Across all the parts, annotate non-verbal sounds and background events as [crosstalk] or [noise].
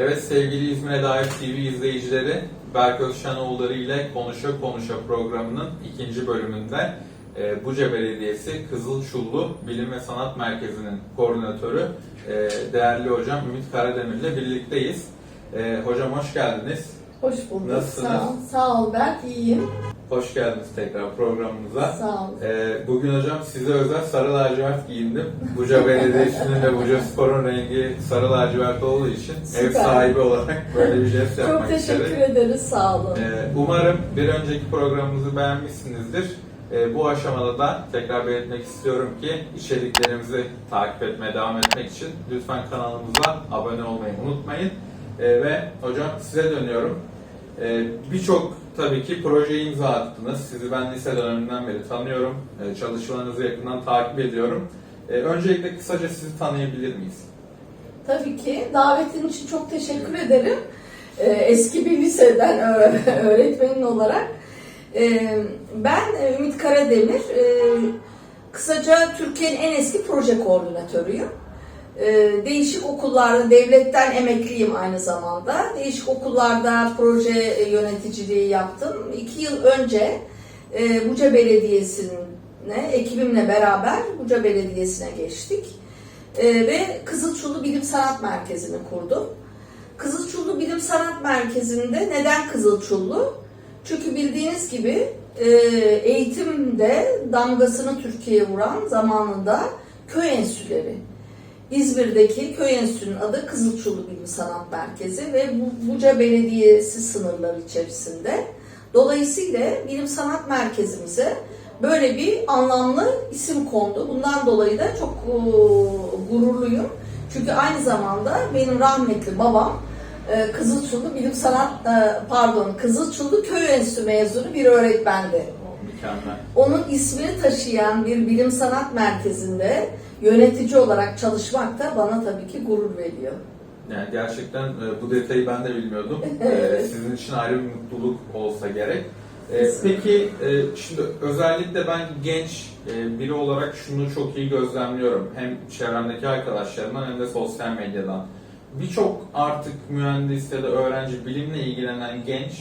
Evet sevgili İzmir'e dair TV izleyicileri, Berk Özşenoğulları ile Konuşa Konuşa programının ikinci bölümünde e, Buca Belediyesi Kızıl Şullu Bilim ve Sanat Merkezi'nin koordinatörü e, değerli hocam Ümit Karademir ile birlikteyiz. E, hocam hoş geldiniz. Hoş bulduk. Nasılsınız? Sağ ol. Sağ ol Berk, iyiyim. Hoş geldiniz tekrar programımıza. Sağ ol. E, bugün hocam size özel sarı lacivert giyindim. Buca [laughs] Belediyesi'nin ve Buca Spor'un rengi sarı lacivert olduğu için ev Süper. sahibi olarak böyle bir jest yapmak Çok teşekkür istedim. ederiz, sağ olun. Ee, Umarım bir önceki programımızı beğenmişsinizdir. Ee, Bu aşamada da tekrar belirtmek istiyorum ki içeriklerimizi takip etmeye devam etmek için lütfen kanalımıza abone olmayı unutmayın. Ee, Ve hocam size dönüyorum. Ee, Birçok tabii ki projeye imza attınız. Sizi ben lise döneminden beri tanıyorum. Ee, Çalışmalarınızı yakından takip ediyorum. Ee, Öncelikle kısaca sizi tanıyabilir miyiz? Tabii ki davetin için çok teşekkür ederim. Ee, eski bir liseden [laughs] öğretmenin olarak. Ben e, Ümit Karademir. Ee, kısaca Türkiye'nin en eski proje koordinatörüyüm. Ee, değişik okullarda, devletten emekliyim aynı zamanda. Değişik okullarda proje e, yöneticiliği yaptım. İki yıl önce e, Buca Belediyesi'ne, ekibimle beraber Buca Belediyesi'ne geçtik. Ee, ve Kızılçullu Bilim Sanat Merkezi'ni kurdum. Kızılçullu Bilim Sanat Merkezi'nde neden Kızılçullu? Çünkü bildiğiniz gibi e, eğitimde damgasını Türkiye'ye vuran zamanında köy enstitüleri. İzmir'deki köy enstitünün adı Kızılçullu Bilim Sanat Merkezi ve Bu- Buca Belediyesi sınırları içerisinde. Dolayısıyla Bilim Sanat Merkezimize böyle bir anlamlı isim kondu. Bundan dolayı da çok e, gururluyum. Çünkü aynı zamanda benim rahmetli babam e, Kızılçullu Bilim Sanat e, pardon Kızılçullu Köy Enstitüsü mezunu bir öğretmendi. Mükemmel. Onun ismini taşıyan bir bilim sanat merkezinde yönetici olarak çalışmak da bana tabii ki gurur veriyor. Yani gerçekten e, bu detayı ben de bilmiyordum. [laughs] E, Evet. Sizin için ayrı bir mutluluk olsa gerek. E, peki şimdi özellikle ben genç biri olarak şunu çok iyi gözlemliyorum. Hem çevremdeki arkadaşlarımdan hem de sosyal medyadan. Birçok artık mühendis ya da öğrenci bilimle ilgilenen genç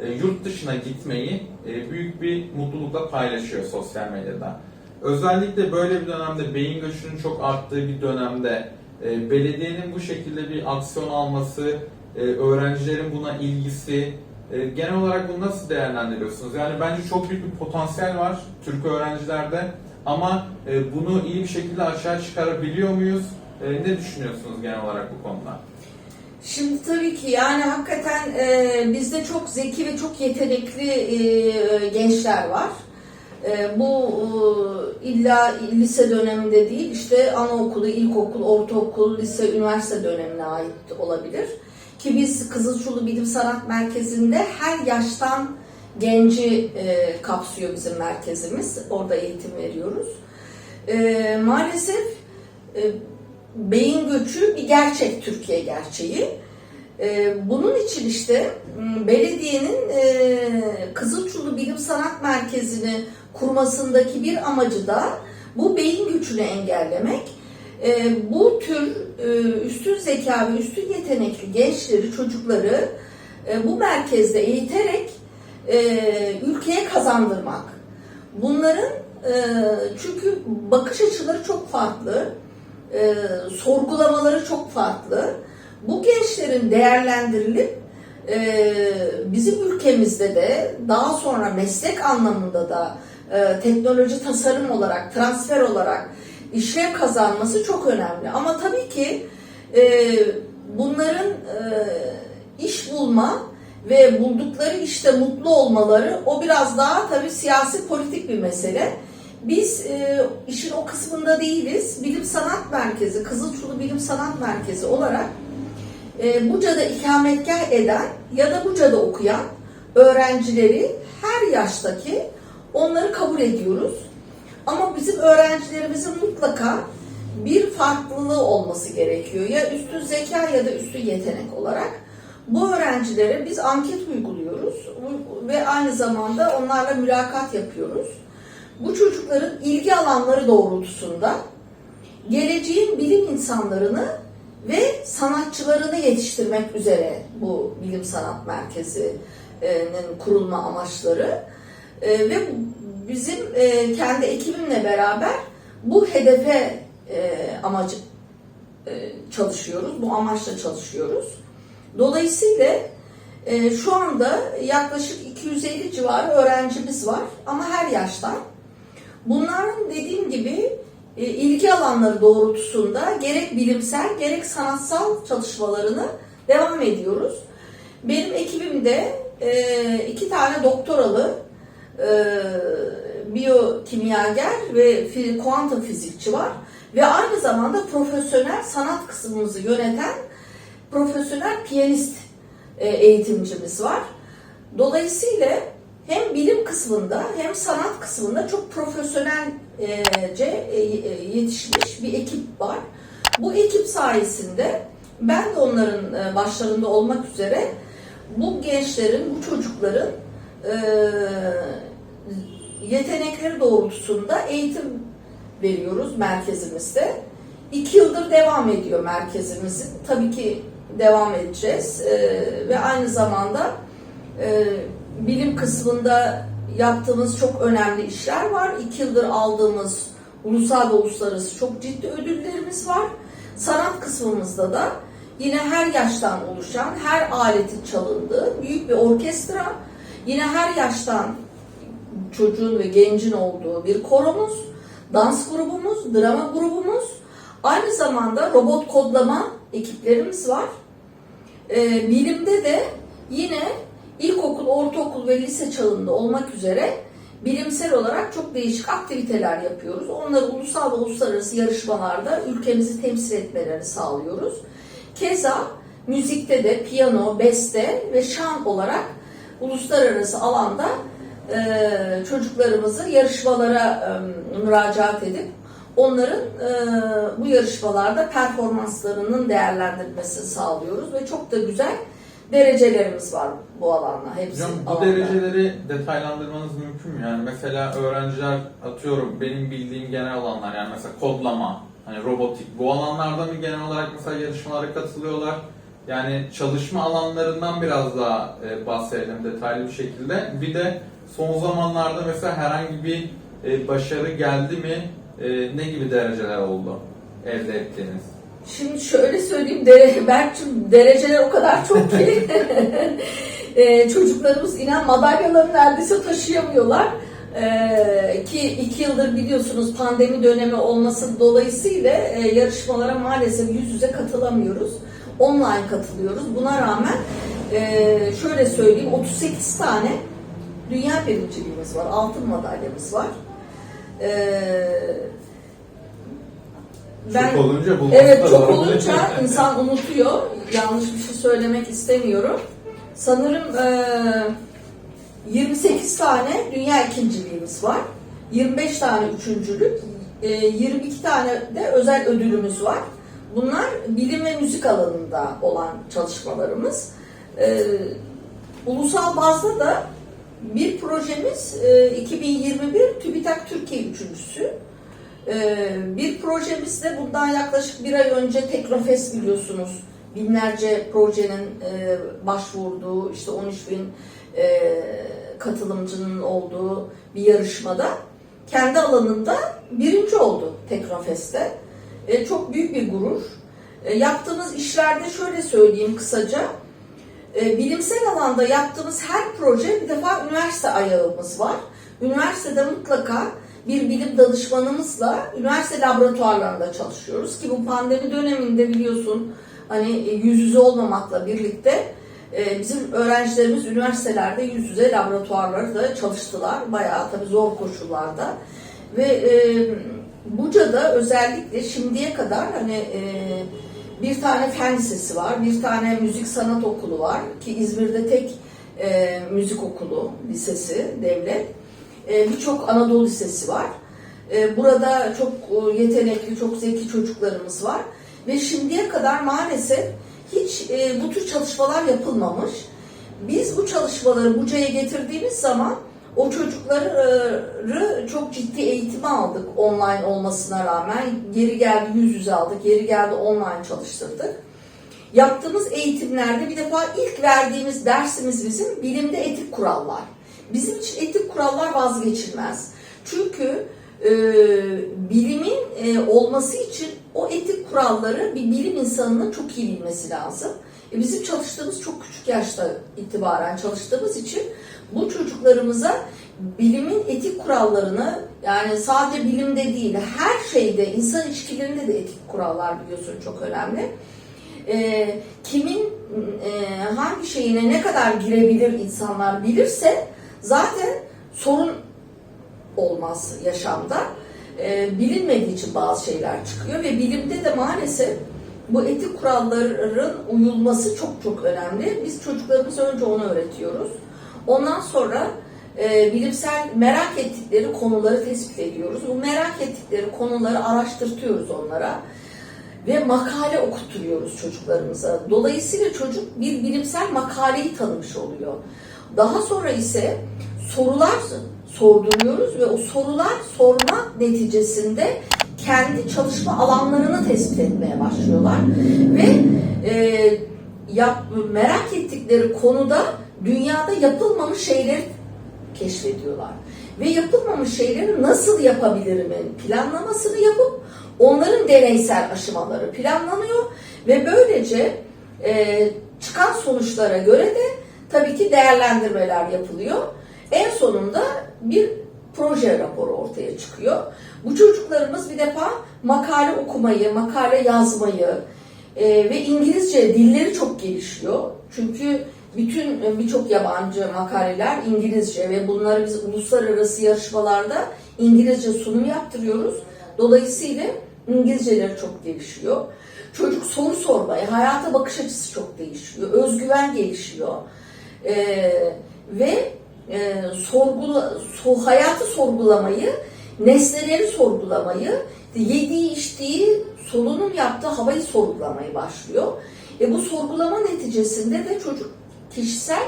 e, yurt dışına gitmeyi e, büyük bir mutlulukla paylaşıyor sosyal medyada. Özellikle böyle bir dönemde beyin göçünün çok arttığı bir dönemde e, belediyenin bu şekilde bir aksiyon alması, e, öğrencilerin buna ilgisi, genel olarak bunu nasıl değerlendiriyorsunuz? Yani bence çok büyük bir potansiyel var Türk öğrencilerde ama bunu iyi bir şekilde aşağı çıkarabiliyor muyuz? Ne düşünüyorsunuz genel olarak bu konuda? Şimdi tabii ki yani hakikaten e, bizde çok zeki ve çok yetenekli e, gençler var. E, bu e, illa lise döneminde değil, işte anaokulu, ilkokul, ortaokul, lise, üniversite dönemine ait olabilir. Ki biz Kızılçullu Bilim Sanat Merkezi'nde her yaştan genci e, kapsıyor bizim merkezimiz. Orada eğitim veriyoruz. E, maalesef e, beyin göçü bir gerçek Türkiye gerçeği. Ee, bunun için işte m, belediyenin e, Kızılçullu Bilim Sanat Merkezi'ni kurmasındaki bir amacı da bu beyin göçünü engellemek. Ee, bu tür e, üstün zeka ve üstün yetenekli gençleri, çocukları bu merkezde eğiterek ülkeye kazandırmak. Bunların çünkü bakış açıları çok farklı e, sorgulamaları çok farklı. Bu gençlerin değerlendirilip e, bizim ülkemizde de daha sonra meslek anlamında da e, teknoloji tasarım olarak, transfer olarak işlev kazanması çok önemli. Ama tabii ki e, bunların e, iş bulma ve buldukları işte mutlu olmaları o biraz daha tabii siyasi politik bir mesele. Biz e, işin o kısmında değiliz. Bilim Sanat Merkezi, Kızılçulu Bilim Sanat Merkezi olarak e, Buca'da ikametgah eden ya da Buca'da okuyan öğrencileri her yaştaki onları kabul ediyoruz. Ama bizim öğrencilerimizin mutlaka bir farklılığı olması gerekiyor. Ya üstün zeka ya da üstün yetenek olarak. Bu öğrencilere biz anket uyguluyoruz ve aynı zamanda onlarla mülakat yapıyoruz. Bu çocukların ilgi alanları doğrultusunda geleceğin bilim insanlarını ve sanatçılarını yetiştirmek üzere bu bilim sanat merkezinin kurulma amaçları E, ve bizim e, kendi ekibimle beraber bu hedefe e, amacı e, çalışıyoruz, bu amaçla çalışıyoruz. Dolayısıyla şu anda yaklaşık 250 civarı öğrencimiz var ama her yaştan. Bunların dediğim gibi e, ilgi alanları doğrultusunda gerek bilimsel gerek sanatsal çalışmalarını devam ediyoruz. Benim ekibimde e, iki tane doktoralı e, biyokimyager ve kuantum fizikçi var ve aynı zamanda profesyonel sanat kısmımızı yöneten profesyonel piyanist eğitimcimiz var. Dolayısıyla hem bilim kısmında hem sanat kısmında çok profesyonelce e, e, yetişmiş bir ekip var. Bu ekip sayesinde ben de onların e, başlarında olmak üzere bu gençlerin, bu çocukların yetenekleri doğrultusunda eğitim veriyoruz merkezimizde. İki yıldır devam ediyor merkezimizin. Tabii ki devam edeceğiz ve aynı zamanda bilim kısmında yaptığımız çok önemli işler var. İki yıldır aldığımız ulusal ve uluslararası çok ciddi ödüllerimiz var. Sanat kısmımızda da yine her yaştan oluşan, her aletin çalındığı büyük bir orkestra, yine her yaştan çocuğun ve gencin olduğu bir koromuz, dans grubumuz, drama grubumuz, aynı zamanda robot kodlama ekiplerimiz var. Ee, bilimde de yine ilkokul, ortaokul ve lise çağında olmak üzere bilimsel olarak çok değişik aktiviteler yapıyoruz. Onları ulusal ve uluslararası yarışmalarda ülkemizi temsil etmelerini sağlıyoruz. Keza müzikte de piyano, beste ve şan olarak uluslararası alanda e, çocuklarımızı yarışmalara e, müracaat edip onların e, bu yarışmalarda performanslarının değerlendirilmesini sağlıyoruz ve çok da güzel derecelerimiz var bu alanda. Hepsi Hocam bu alanda. dereceleri detaylandırmanız mümkün mü? Yani mesela öğrenciler atıyorum benim bildiğim genel alanlar yani mesela kodlama, hani robotik bu alanlarda mı genel olarak mesela yarışmalara katılıyorlar? Yani çalışma alanlarından biraz daha e, bahsedelim detaylı bir şekilde. Bir de son zamanlarda mesela herhangi bir e, başarı geldi mi? E, ne gibi dereceler oldu elde ettiğiniz? Şimdi şöyle söyleyeyim, dere, Berk'cim dereceler o kadar çok ki [laughs] e, çocuklarımız inan madalyalarını neredeyse taşıyamıyorlar. E, ki iki yıldır biliyorsunuz pandemi dönemi olması dolayısıyla e, yarışmalara maalesef yüz yüze katılamıyoruz. Online katılıyoruz. Buna rağmen e, şöyle söyleyeyim 38 tane dünya birinciliğimiz var, altın madalyamız var. E, çok olunca bulması Evet çok olunca insan unutuyor. Yanlış bir şey söylemek istemiyorum. Sanırım eee, 28 tane dünya ikinciliğimiz var. 25 tane üçüncülük, eee, 22 tane de özel ödülümüz var. Bunlar bilim ve müzik alanında olan çalışmalarımız. Eee, ulusal bazda da bir projemiz eee, 2021 TÜBİTAK Türkiye üçüncüsü. Ee, bir projemizde bundan yaklaşık bir ay önce Teknofest biliyorsunuz. Binlerce projenin e, başvurduğu, işte 13 bin e, katılımcının olduğu bir yarışmada kendi alanında birinci oldu Teknofest'te. E, çok büyük bir gurur. Yaptığımız işlerde şöyle söyleyeyim kısaca. Bilimsel alanda yaptığımız her proje bir defa üniversite ayağımız var. Üniversitede mutlaka bir bilim danışmanımızla üniversite laboratuvarlarında çalışıyoruz ki bu pandemi döneminde biliyorsun hani e, yüz yüze olmamakla birlikte e, bizim öğrencilerimiz üniversitelerde yüz yüze laboratuvarlarda çalıştılar. Bayağı tabii zor koşullarda. Ve e, Buca'da özellikle şimdiye kadar hani bir tane fen lisesi var, bir tane müzik sanat okulu var ki İzmir'de tek e, müzik okulu lisesi devlet. E, Birçok Anadolu Lisesi var. E, Burada çok e, yetenekli, çok zeki çocuklarımız var. Ve şimdiye kadar maalesef hiç bu tür çalışmalar yapılmamış. Biz bu çalışmaları Buca'ya getirdiğimiz zaman O çocukları çok ciddi eğitime aldık online olmasına rağmen. Geri geldi yüz yüze aldık, geri geldi online çalıştırdık. Yaptığımız eğitimlerde bir defa ilk verdiğimiz dersimiz bizim bilimde etik kurallar. Bizim için etik kurallar vazgeçilmez. Çünkü e, bilimin e, olması için o etik kuralları bir bilim insanının çok iyi bilmesi lazım. E, bizim çalıştığımız çok küçük yaşta itibaren çalıştığımız için bu çocuklarımıza bilimin etik kurallarını yani sadece bilimde değil her şeyde insan ilişkilerinde de etik kurallar biliyorsun çok önemli. E, kimin e, hangi şeyine ne kadar girebilir insanlar bilirse zaten sorun olmaz yaşamda. E, bilinmediği için bazı şeyler çıkıyor ve bilimde de maalesef bu etik kuralların uyulması çok çok önemli. Biz çocuklarımıza önce onu öğretiyoruz. Ondan sonra e, bilimsel merak ettikleri konuları tespit ediyoruz. Bu merak ettikleri konuları araştırtıyoruz onlara ve makale okutturuyoruz çocuklarımıza. Dolayısıyla çocuk bir bilimsel makaleyi tanımış oluyor. Daha sonra ise sorular sorduruyoruz ve o sorular sorma neticesinde kendi çalışma alanlarını tespit etmeye başlıyorlar. Ve e, yap, merak ettikleri konuda dünyada yapılmamış şeyleri keşfediyorlar. Ve yapılmamış şeyleri nasıl yapabilirimin planlamasını yapıp onların deneysel aşamaları planlanıyor. Ve böylece e, çıkan sonuçlara göre de tabii ki değerlendirmeler yapılıyor. En sonunda bir proje raporu ortaya çıkıyor. Bu çocuklarımız bir defa makale okumayı, makale yazmayı e, ve İngilizce dilleri çok gelişiyor. Çünkü bütün e, birçok yabancı makaleler İngilizce ve bunları biz uluslararası yarışmalarda İngilizce sunum yaptırıyoruz. Dolayısıyla İngilizceleri çok gelişiyor. Çocuk soru sormayı, hayata bakış açısı çok değişiyor. Özgüven gelişiyor. Ee, ve e, sorgula, so, hayatı sorgulamayı, nesneleri sorgulamayı, yediği, içtiği, solunum yaptığı havayı sorgulamayı başlıyor. E bu sorgulama neticesinde de çocuk kişisel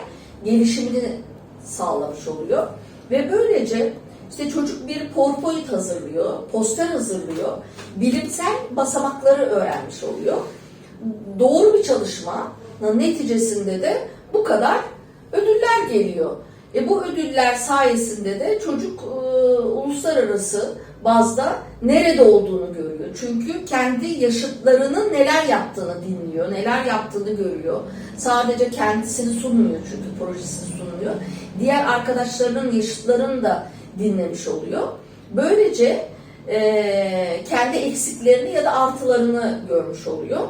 gelişimini sağlamış oluyor. Ve böylece işte çocuk bir PowerPoint hazırlıyor, poster hazırlıyor, bilimsel basamakları öğrenmiş oluyor. Doğru bir çalışmanın neticesinde de bu kadar ödüller geliyor. E bu ödüller sayesinde de çocuk e, uluslararası bazda nerede olduğunu görüyor. Çünkü kendi yaşıtlarının neler yaptığını dinliyor, neler yaptığını görüyor. Sadece kendisini sunmuyor çünkü projesini sunmuyor. Diğer arkadaşlarının yaşıtlarını da dinlemiş oluyor. Böylece e, kendi eksiklerini ya da artılarını görmüş oluyor.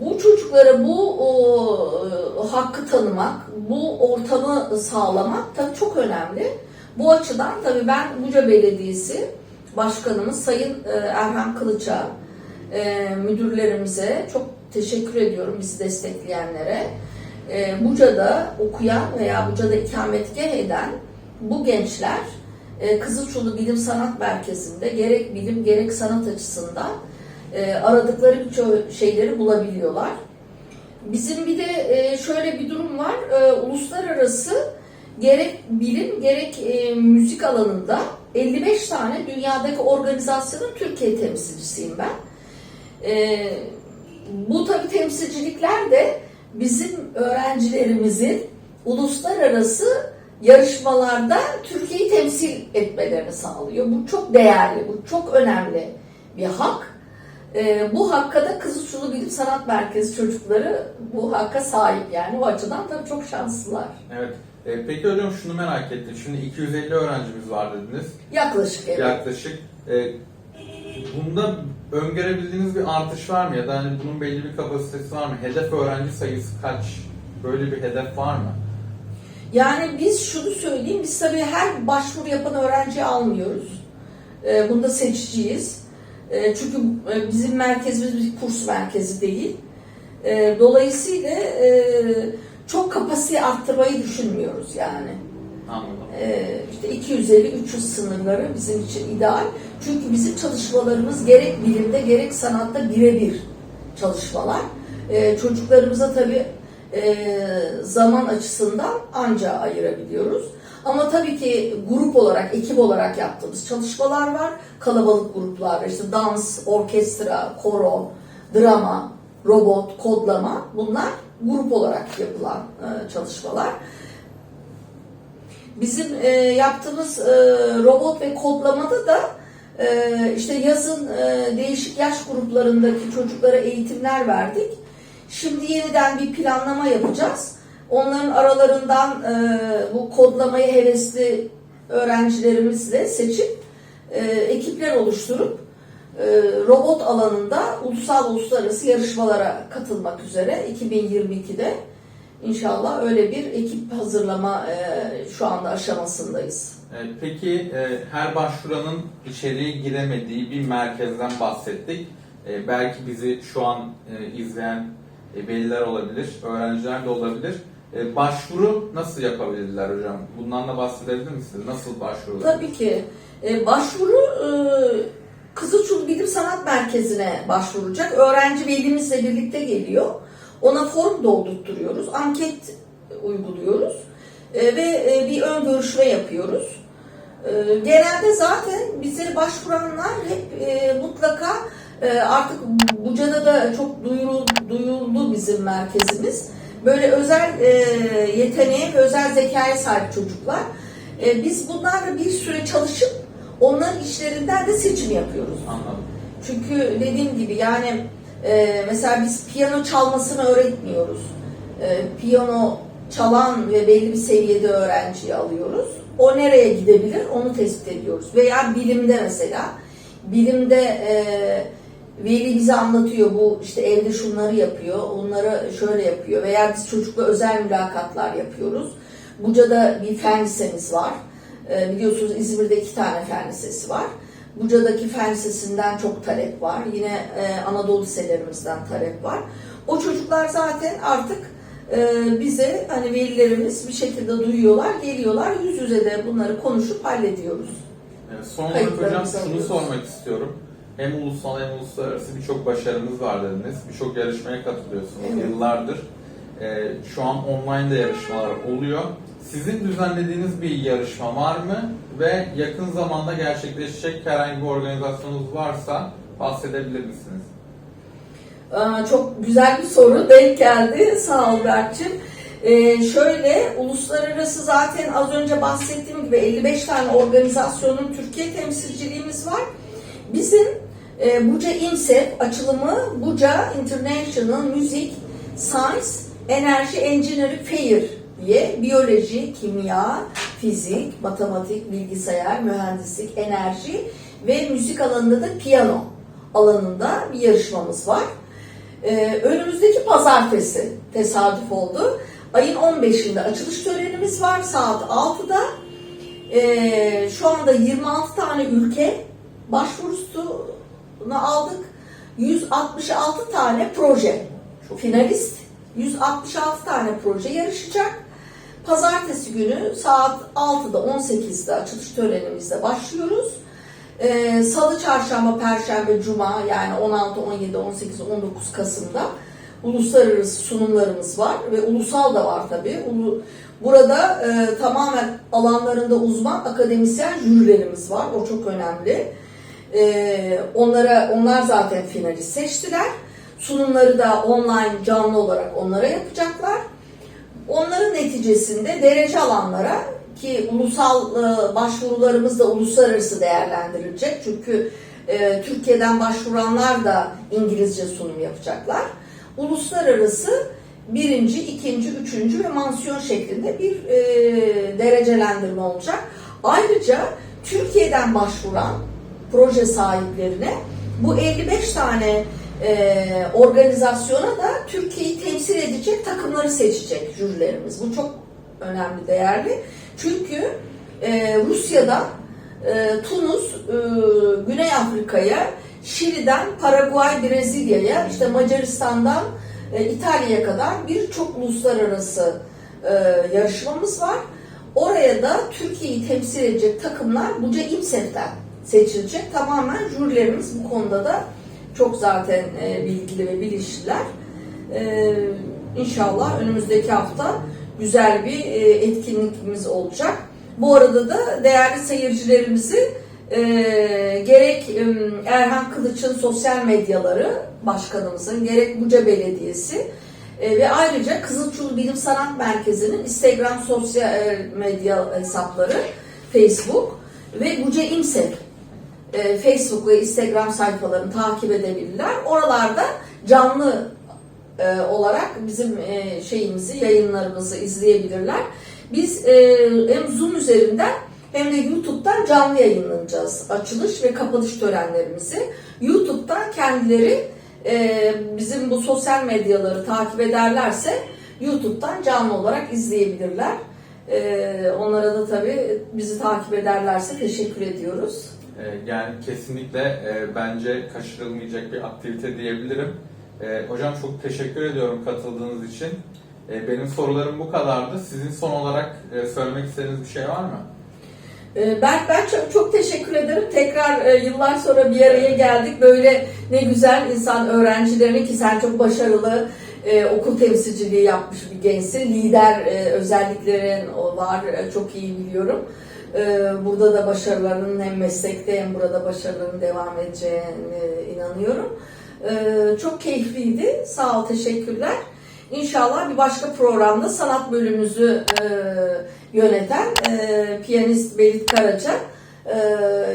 Bu çocuklara bu o, hakkı tanımak, bu ortamı sağlamak tabii çok önemli. Bu açıdan tabii ben Buca Belediyesi Başkanımız Sayın e, Erhan Kılıç'a, e, müdürlerimize çok teşekkür ediyorum bizi destekleyenlere. E, Buca'da okuyan veya Buca'da ikametgah eden bu gençler e, Kızılçulu Bilim Sanat Merkezi'nde gerek bilim gerek sanat açısından e, aradıkları birçok şeyleri bulabiliyorlar. Bizim bir de e, şöyle bir durum var. E, uluslararası gerek bilim gerek e, müzik alanında 55 tane dünyadaki organizasyonun Türkiye temsilcisiyim ben. Bu tabi temsilcilikler de bizim öğrencilerimizin uluslararası yarışmalarda Türkiye'yi temsil etmelerini sağlıyor. Bu çok değerli, bu çok önemli bir hak. E, bu hakka da Kızılçulu Bilim Sanat Merkezi çocukları bu hakka sahip yani. O açıdan tabii çok şanslılar. Evet. E, peki hocam şunu merak ettim. Şimdi 250 öğrencimiz var dediniz. Yaklaşık evet. Yaklaşık. E, bunda öngörebildiğiniz bir artış var mı? Ya da hani bunun belli bir kapasitesi var mı? Hedef öğrenci sayısı kaç? Böyle bir hedef var mı? Yani biz şunu söyleyeyim, biz tabii her başvuru yapan öğrenciyi almıyoruz. E, bunda seçiciyiz. E, çünkü e, bizim merkezimiz bir kurs merkezi değil. E, dolayısıyla e, çok kapasite arttırmayı düşünmüyoruz yani. Anladım. Ee, işte 250-300 sınırları bizim için ideal. Çünkü bizim çalışmalarımız gerek bilimde gerek sanatta birebir çalışmalar. Çocuklarımıza tabii e, zaman açısından anca ayırabiliyoruz. Ama tabii ki grup olarak, ekip olarak yaptığımız çalışmalar var. Kalabalık gruplar, işte dans, orkestra, koro, drama, robot, kodlama bunlar grup olarak yapılan e, çalışmalar. Bizim e, yaptığımız e, robot ve kodlamada da işte yazın değişik yaş gruplarındaki çocuklara eğitimler verdik. Şimdi yeniden bir planlama yapacağız. Onların aralarından e, bu kodlamayı hevesli öğrencilerimizle seçip e, ekipler oluşturup e, robot alanında ulusal uluslararası yarışmalara katılmak üzere 2022'de inşallah öyle bir ekip hazırlama e, şu anda aşamasındayız. E, Peki e, her başvuranın içeriye giremediği bir merkezden bahsettik. E, Belki bizi şu an e, izleyen e, veliler olabilir, öğrenciler de olabilir. E, Başvuru nasıl yapabilirler hocam? Bundan da bahsedebilir misiniz? Nasıl başvurulur? Tabii ki. E, başvuru e, Kızılçul Bilim Sanat Merkezi'ne başvuracak. Öğrenci velimizle birlikte geliyor. Ona form doldurtturuyoruz. Anket uyguluyoruz. E, ve bir ön görüşme yapıyoruz. Genelde zaten bize başvuranlar hep mutlaka artık Buca'da da çok duyuruldu, duyuldu bizim merkezimiz. Böyle özel e, yeteneğe ve özel zekaya sahip çocuklar. E, biz bunlarla bir süre çalışıp onların işlerinden de seçim yapıyoruz. Anladım. Çünkü dediğim gibi yani e, mesela biz piyano çalmasını öğretmiyoruz. E, piyano çalan ve belli bir seviyede öğrenciyi alıyoruz. O nereye gidebilir onu tespit ediyoruz. Veya bilimde mesela bilimde e, veli bize anlatıyor bu işte evde şunları yapıyor, onları şöyle yapıyor veya biz çocukla özel mülakatlar yapıyoruz. Buca'da bir fen lisemiz var. E, biliyorsunuz İzmir'de iki tane fen lisesi var. Buca'daki fen lisesinden çok talep var. Yine e, Anadolu liselerimizden talep var. O çocuklar zaten artık e, bize hani velilerimiz bir şekilde duyuyorlar, geliyorlar. Yüz yüze de bunları konuşup hallediyoruz. Evet, son olarak hocam şunu sormak istiyorum. Hem ulusal hem uluslararası birçok başarınız var dediniz. Birçok yarışmaya katılıyorsunuz Evet. yıllardır. Ee, şu an online de yarışmalar oluyor. Sizin düzenlediğiniz bir yarışma var mı? Ve yakın zamanda gerçekleşecek herhangi bir organizasyonunuz varsa bahsedebilir misiniz? Aa, Çok güzel bir soru denk geldi. Sağ ol Berk'cim. Ee, şöyle uluslararası zaten az önce bahsettiğim gibi 55 tane organizasyonun Türkiye temsilciliğimiz var. Bizim e, Buca IMSEF açılımı Buca International Music Science Energy Engineering Fair diye biyoloji, kimya, fizik, matematik, bilgisayar, mühendislik, enerji ve müzik alanında da piyano alanında bir yarışmamız var. Ee, önümüzdeki pazartesi tesadüf oldu. Ayın 15'inde açılış törenimiz var saat 6'da. Ee, şu anda 26 tane ülke başvurusunu aldık. 166 tane proje Çok finalist. 166 tane proje yarışacak. Pazartesi günü saat 6'da 18'de açılış törenimizde başlıyoruz. Ee, Salı, Çarşamba, Perşembe, Cuma yani 16, 17, 18, 19 Kasım'da uluslararası sunumlarımız var ve ulusal da var tabii. Ulu- Burada e, tamamen alanlarında uzman akademisyen jürilerimiz var. O çok önemli. E, onlara onlar zaten finalist seçtiler. Sunumları da online canlı olarak onlara yapacaklar. Onların neticesinde derece alanlara ki ulusal e, başvurularımız da uluslararası değerlendirilecek. Çünkü e, Türkiye'den başvuranlar da İngilizce sunum yapacaklar. Uluslararası birinci, ikinci, üçüncü ve mansiyon şeklinde bir e, derecelendirme olacak. Ayrıca Türkiye'den başvuran proje sahiplerine bu 55 tane e, organizasyona da Türkiye'yi temsil edecek takımları seçecek jürilerimiz. Bu çok önemli, değerli. Çünkü e, Rusya'dan e, Tunus, e, Güney Afrika'ya, Şili'den Paraguay, Brezilya'ya, işte Macaristan'dan e, İtalya'ya kadar birçok uluslararası e, yarışmamız var. Oraya da Türkiye'yi temsil edecek takımlar Buca İmsef'ten seçilecek. Tamamen jürilerimiz bu konuda da çok zaten e, bilgili ve bilinçliler. E, inşallah önümüzdeki hafta güzel bir e, etkinlikimiz olacak. Bu arada da değerli seyircilerimizi e, gerek e, Erhan Kılıç'ın sosyal medyaları başkanımızın gerek Buca Belediyesi e, ve ayrıca Kızılçul Bilim Sanat Merkezi'nin Instagram sosyal medya hesapları Facebook ve Buca İmsek e, Facebook ve Instagram sayfalarını takip edebilirler. Oralarda canlı e, olarak bizim e, şeyimizi, yayınlarımızı izleyebilirler. Biz e, hem Zoom üzerinden hem de YouTube'dan canlı yayınlanacağız açılış ve kapanış törenlerimizi. YouTube'dan kendileri e, bizim bu sosyal medyaları takip ederlerse YouTube'dan canlı olarak izleyebilirler. E, onlara da tabii bizi takip ederlerse teşekkür ediyoruz. E, yani kesinlikle e, bence kaçırılmayacak bir aktivite diyebilirim. E, hocam çok teşekkür ediyorum katıldığınız için. Benim sorularım bu kadardı. Sizin son olarak söylemek istediğiniz bir şey var mı? Ben ben çok, çok teşekkür ederim. Tekrar e, yıllar sonra bir araya geldik. Böyle ne güzel insan öğrencilerini ki sen çok başarılı e, okul temsilciliği yapmış bir gençsin. Lider e, özelliklerin var. e, çok iyi biliyorum. E, burada da başarılarının hem meslekte hem burada başarılarının devam edeceğine inanıyorum. E, çok keyifliydi. Sağ ol, teşekkürler. İnşallah bir başka programda sanat bölümümüzü e, yöneten e, piyanist Berit Karaca e,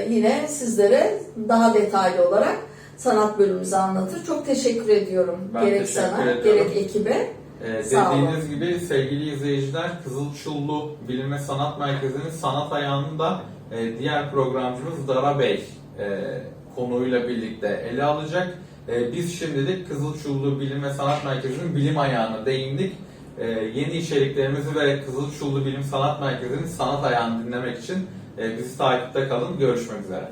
yine sizlere daha detaylı olarak sanat bölümümüzü anlatır. Çok teşekkür ediyorum. Ben gerek teşekkür sana, ediyorum. gerek ekibe. Ee, Sağ olun. dediğiniz gibi sevgili izleyiciler Kızılçullu Bilim ve Sanat Merkezi'nin sanat ayağını da e, diğer programcımız Dara Bey e, konuyla birlikte ele alacak. E, biz şimdilik Kızılçullu Bilim ve Sanat Merkezi'nin bilim ayağına değindik. E, yeni içeriklerimizi ve Kızılçullu Bilim Sanat Merkezi'nin sanat ayağını dinlemek için e, bizi takipte kalın. Görüşmek üzere.